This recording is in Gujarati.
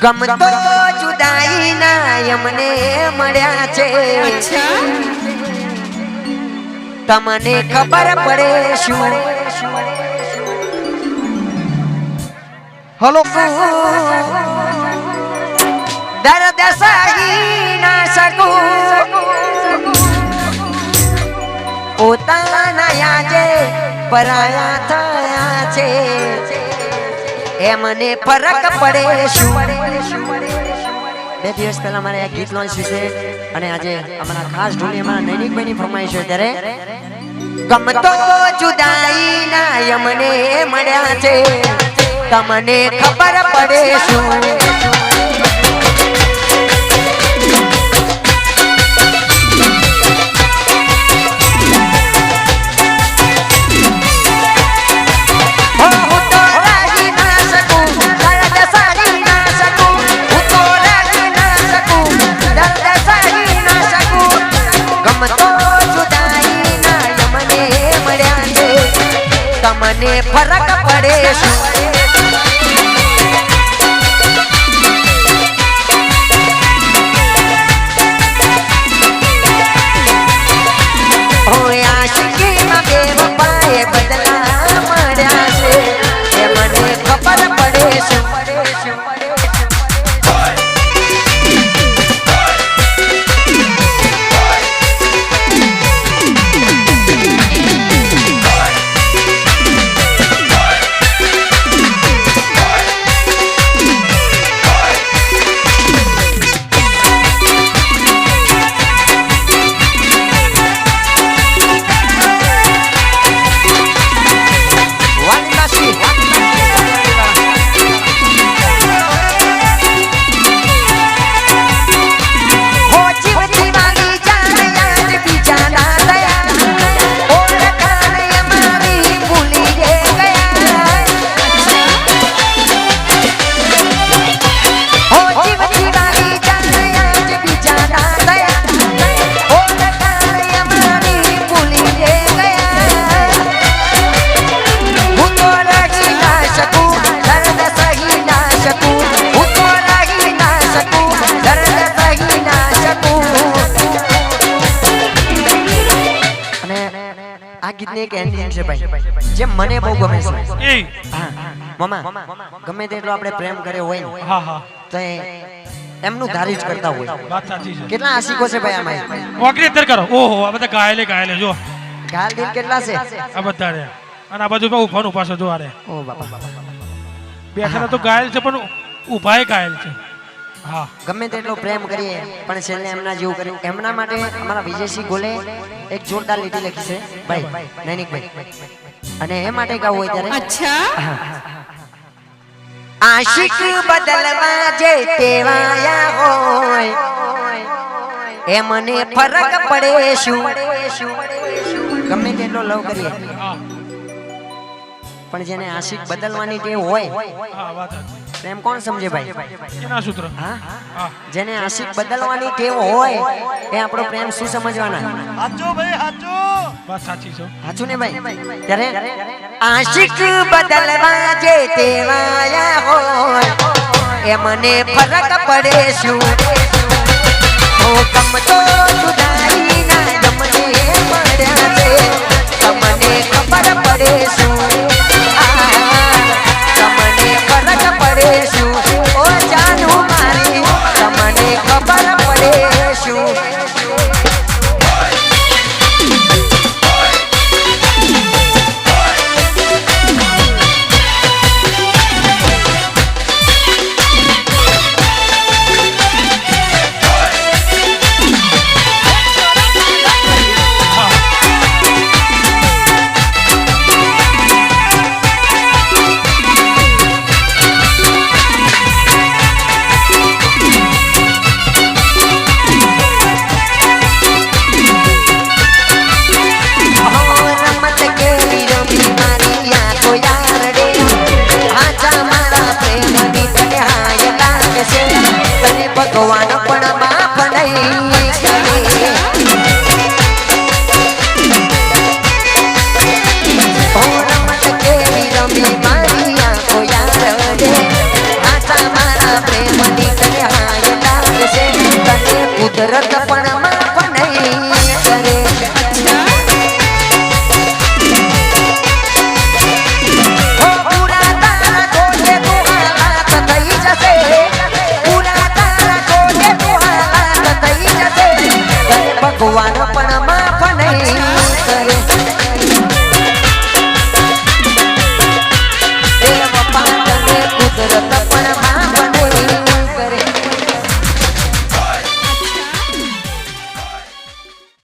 ગમતો જુદાઈ ના અમને મળ્યા છે. તમને ખબર પડે શું? હલો દર્દ સહી ના શકું. પોતાના આજે પરાયા થયા છે. એમને ફરક પડે શું? બે દિવસ પહેલા મારે આ ગીત લોન્ચ છે અને આજે અમારા ખાસ ઢોલી અમારા નૈનિકભાઈની ફરમાઈશ છે ત્યારે ગમતો જુદાઈ ના યમને મળ્યા છે. તમને ખબર પડે શું? આ એક એન્ડિંગ છે ભાઈ. જે મને બહુ ગમે છે. એ. મમા ગમે તેટલો આપણે પ્રેમ કર્યો હોય ને હા હા. તો એમનું ધારી જ કરતા હોય. વાત સાચી છે. કેટલા આશિકો છે ભાઈ આમાં? ઓગળી અત્યારે કરો. ઓહો આ બધા ગાયલે ગાયલે જો. ગાલ દિલ કેટલા છે? આ બધા રે અને આ બાજુ ઉભાનું પાછો જો આ રે ઓ બાપા. બેઠા તો ગાયલ છે પણ ઉભાય ગાયલ છે. ગમે તેટલો પ્રેમ કરીએ પણ છેલ્લે એમના જેવું કર્યું એમના માટે અમારા વિજયસિંહ ગોલે એક જોરદાર લીટી લખી છે. ભાઈ નૈનિકભાઈ. અને એ માટે ગાવું હોય ત્યારે અચ્છા. આશિક બદલવા જે તેવાયા હોય એ મને ફરક પડે શું? ગમે તેટલો લવ કરીએ. પણ જેને આશિક બદલવાની ટેવ હોય હા વાત સાચી. પ્રેમ કોણ સમજે ભાઈ? સૂત્ર હા? જેને આશિક બદલવાની ટેવ હોય એ આપણો પ્રેમ શું સમજવાના? સાચો ભાઈ સાચો. બસ સાચી છો. સાચું ને ભાઈ? ત્યારે આશિક બદલવા જે તેવાયા હોય એ મને ફરક પડે શું? ઓ ગમતો સુધારી ના ગમને મળ્યા te rata para